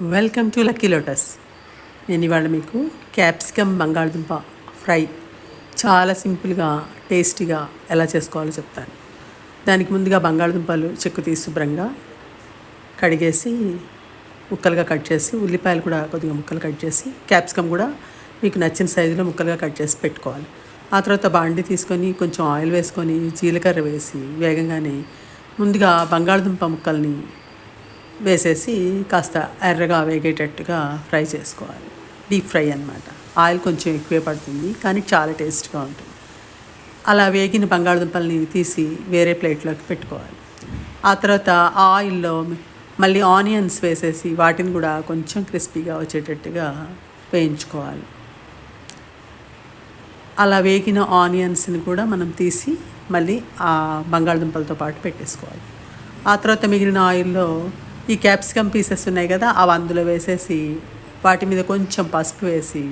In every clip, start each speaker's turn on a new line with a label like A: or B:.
A: Welcome to lucky lotus నేను ఇవాళ మీకు క్యాప్సికమ్ బంగాళదుంప ఫ్రై చాలా సింపుల్గా టేస్టీగా ఎలా చేసుకోవాలో చెప్తాను. దానికి ముందుగా బంగాళదుంపలు చెక్కు తీసి శుభ్రంగా కడిగేసి ముక్కలుగా కట్ చేసి ఉల్లిపాయలు కూడా కొద్దిగా ముక్కలు కట్ చేసి క్యాప్సికమ్ కూడా మీకు నచ్చిన సైజులో ముక్కలుగా కట్ చేసి పెట్టుకోవాలి. ఆ తర్వాత బాండి తీసుకొని కొంచెం ఆయిల్ వేసుకొని జీలకర్ర వేసి వేగంగానే ముందుగా బంగాళదుంప ముక్కల్ని వేసేసి కాస్త ఎర్రగా వేగేటట్టుగా ఫ్రై చేసుకోవాలి. డీప్ ఫ్రై అనమాట ఆయిల్ కొంచెం ఎక్కువే పడుతుంది కానీ చాలా టేస్ట్గా ఉంటుంది. అలా వేగిన బంగాళదుంపల్ని తీసి వేరే ప్లేట్లోకి పెట్టుకోవాలి. ఆ తర్వాత ఆ ఆయిల్లో మళ్ళీ ఆనియన్స్ వేసేసి వాటిని కూడా కొంచెం క్రిస్పీగా వచ్చేటట్టుగా వేయించుకోవాలి. అలా వేగిన ఆనియన్స్ని కూడా మనం తీసి మళ్ళీ ఆ బంగాళదుంపలతో పాటు పెట్టేసుకోవాలి. ఆ తర్వాత మిగిలిన ఆయిల్లో ఈ క్యాప్సికమ్ పీసెస్ ఉన్నాయి కదా అవి అందులో వేసేసి వాటి మీద కొంచెం పసుపు వేసి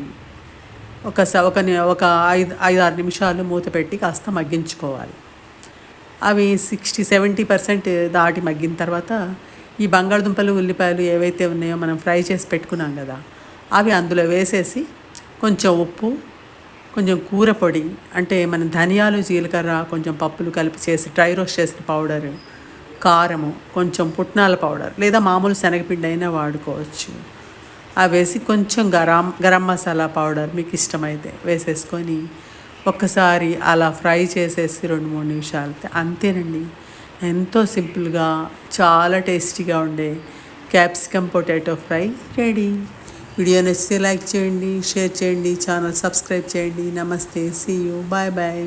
A: ఒక స- ఒక ఒక ఐదు ఐదు ఆరు నిమిషాలు మూత పెట్టి కాస్త మగ్గించుకోవాలి. అవి సిక్స్టీ సెవెంటీ పర్సెంట్ దాటి మగ్గిన తర్వాత ఈ బంగాళదుంపలు ఉల్లిపాయలు ఏవైతే ఉన్నాయో మనం ఫ్రై చేసి పెట్టుకున్నాం కదా అవి అందులో వేసేసి కొంచెం ఉప్పు కొంచెం కూర పొడి అంటే మన ధనియాలు జీలకర్ర కొంచెం పప్పులు కలిపి చేసి డ్రై రోస్ట్ చేసిన పౌడర్ కారము కొంచెం పుట్నాల పౌడర్ లేదా మామూలు శనగపిండి అయినా వాడుకోవచ్చు. అవి వేసి కొంచెం గరం గరం మసాలా పౌడర్ మీకు ఇష్టమైతే వేసేసుకొని ఒక్కసారి అలా ఫ్రై చేసేసి రెండు మూడు నిమిషాలు అంతేనండి. ఎంతో సింపుల్గా చాలా టేస్టీగా ఉండే capsicum potato fry ready. Video నచ్చితే లైక్ చేయండి షేర్ చేయండి ఛానల్ సబ్స్క్రైబ్ చేయండి. నమస్తే సీ యూ బాయ్ బాయ్.